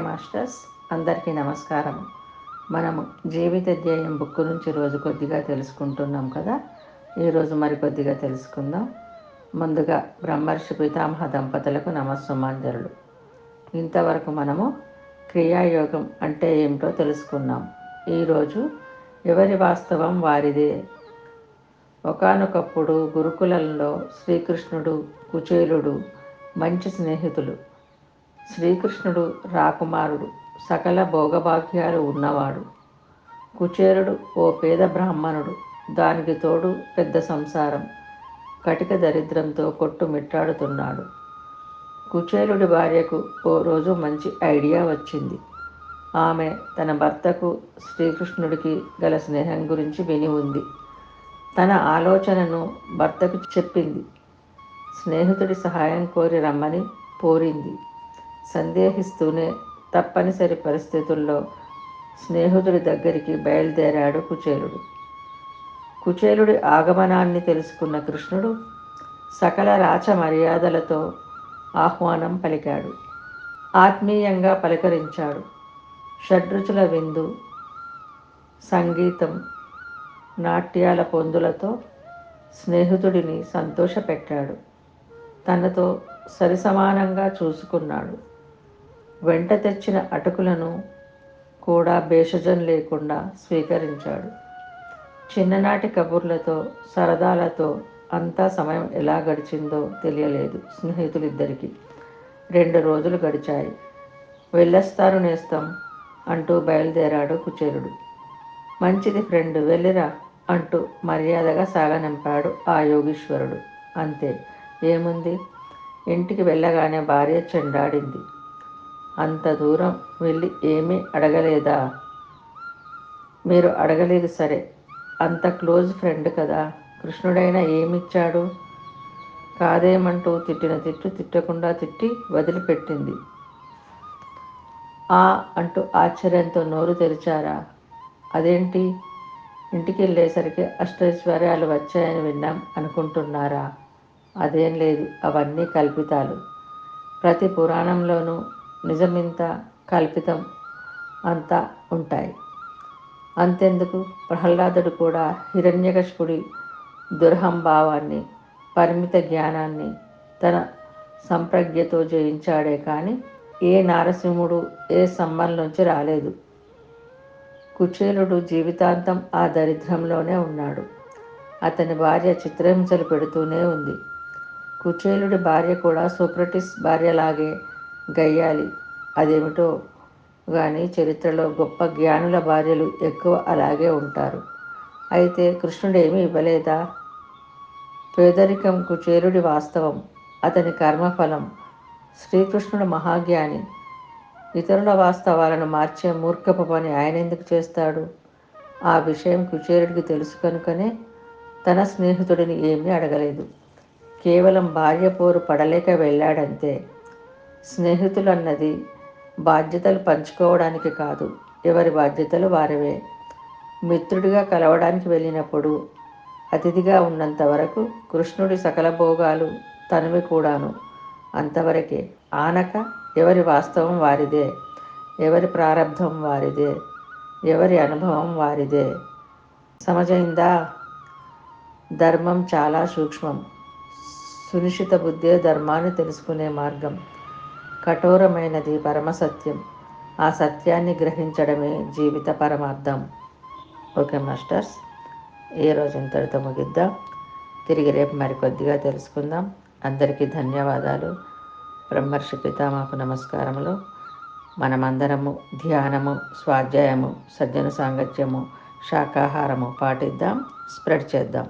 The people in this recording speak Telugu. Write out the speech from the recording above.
మాస్టర్స్ అందరికీ నమస్కారం మనము జీవిత ధ్యేయం బుక్ నుంచి రోజు కొద్దిగా తెలుసుకుంటున్నాం కదా? ఈరోజు మరి కొద్దిగా తెలుసుకుందాం. ముందుగా బ్రహ్మర్షి పితామహ దంపతులకు నమస్సుమాంజరులు. ఇంతవరకు మనము క్రియాయోగం అంటే ఏమిటో తెలుసుకున్నాం. ఈరోజు ఎవరి వాస్తవం వారిదే? ఒకనొకప్పుడు గురుకులంలో శ్రీకృష్ణుడు కుచేలుడు మంచి స్నేహితులు శ్రీకృష్ణుడు రాకుమారుడు సకల భోగభాగ్యాలు ఉన్నవాడు. కుచేరుడు ఓ పేద బ్రాహ్మణుడు దానికి తోడు పెద్ద సంసారం కటిక దరిద్రంతో కొట్టుమిట్టాడుతున్నాడు కుచేలుడి భార్యకు ఓ రోజు మంచి ఐడియా వచ్చింది. ఆమె తన భర్తకు శ్రీకృష్ణుడికి గల స్నేహం గురించి విని ఉంది. తన ఆలోచనను భర్తకు చెప్పింది. స్నేహితుడి సహాయం కోరి రమ్మని కోరింది. సందేహిస్తూనే తప్పనిసరి పరిస్థితుల్లో స్నేహితుడి దగ్గరికి బయలుదేరాడు కుచేలుడు. కుచేలుడి ఆగమనాన్ని తెలుసుకున్న కృష్ణుడు సకల రాచ మర్యాదలతో ఆహ్వానం పలికాడు. ఆత్మీయంగా పలకరించాడు. షడ్రుచుల విందు సంగీతం నాట్యాల పొందులతో స్నేహితుడిని సంతోషపెట్టాడు. తనతో సరిసమానంగా చూసుకున్నాడు. వెంట తెచ్చిన అటుకులను కూడా భేషజం లేకుండా స్వీకరించాడు. చిన్ననాటి కబుర్లతో సరదాలతో అంతా సమయం ఎలా గడిచిందో తెలియలేదు స్నేహితులిద్దరికీ. రెండు రోజులు గడిచాయి. వెళ్ళొస్తారు నేస్తాం అంటూ బయలుదేరాడు కుచేరుడు. మంచిది ఫ్రెండ్ వెళ్ళిరా అంటూ మర్యాదగా సాగనంపాడు ఆ యోగీశ్వరుడు. అంతే ఏముంది? ఇంటికి వెళ్ళగానే భార్య చెండాడింది. అంత దూరం వెళ్ళి ఏమీ అడగలేదా? మీరు అడగలేదు సరే. అంత క్లోజ్ ఫ్రెండ్ కదా. కృష్ణుడైనా ఏమిచ్చాడు? కాదేమంటూ తిట్టిన తిట్టు తిట్టకుండా తిట్టి వదిలిపెట్టింది. ఆ అంటూ ఆశ్చర్యంతో నోరు తెరిచారా? అదేంటి? ఇంటికి వెళ్ళేసరికి అష్టైశ్వర్యాలు వచ్చాయని విన్నాం అనుకుంటున్నారా? అదేం లేదు అవన్నీ కల్పితాలు. ప్రతి పురాణంలోనూ నిజమింత కల్పితం అంతా ఉంటాయి. అంతెందుకు? ప్రహ్లాదుడు కూడా హిరణ్యకశుడి దుర్హంభావాన్ని పరిమిత జ్ఞానాన్ని తన సంప్రజ్ఞతో జయించాడే కానీ ఏ నారసింహుడు ఏ స్తంభం నుంచి రాలేదు. కుచేలుడు జీవితాంతం ఆ దరిద్రంలోనే ఉన్నాడు. అతని భార్య చిత్రహింసలు పెడుతూనే ఉంది. కుచేలుడి భార్య కూడా సోక్రటిస్ భార్యలాగే గయ్యాలి. అదేమిటో కానీ చరిత్రలో గొప్ప జ్ఞానుల భార్యలు ఎక్కువ అలాగే ఉంటారు. అయితే కృష్ణుడేమీ ఇవ్వలేదా? పేదరికం చేరుడి వాస్తవం అతని కర్మఫలం శ్రీకృష్ణుడు మహాజ్ఞాని. ఇతరుల వాస్తవాలను మార్చే మూర్ఖపు పని ఆయన ఎందుకు చేస్తాడు? ఆ విషయం కుచేరుడికి తెలుసు కనుకనే తన స్నేహితుడిని ఏమీ అడగలేదు. కేవలం భార్య పోరు పడలేక వెళ్ళాడంతే. స్నేహితులు అన్నది బాధ్యతలు పంచుకోవడానికి కాదు. ఎవరి బాధ్యతలు వారివే. మిత్రుడిగా కలవడానికి వెళ్ళినప్పుడు అతిథిగా ఉన్నంత వరకు కృష్ణుడి సకల భోగాలు తనవి కూడాను. అంతవరకే ఆనక ఎవరి వాస్తవం వారిదే. ఎవరి ప్రారంధం వారిదే. ఎవరి అనుభవం వారిదే. సమజైందా? ధర్మం చాలా సూక్ష్మం. సునిశ్చిత బుద్ధే ధర్మాన్ని తెలుసుకునే మార్గం. కఠోరమైనది పరమసత్యం. ఆ సత్యాన్ని గ్రహించడమే జీవిత పరమార్థం. Okay masters. ఏ రోజు ఇంతటితో ముగిద్దాం. తిరిగి రేపు మరికొద్దిగా తెలుసుకుందాం. అందరికీ ధన్యవాదాలు. బ్రహ్మర్షి పితామాకు నమస్కారములు. మనమందరము ధ్యానము స్వాధ్యాయము సజ్జన సాంగత్యము శాకాహారము పాటిద్దాం. స్ప్రెడ్ చేద్దాం.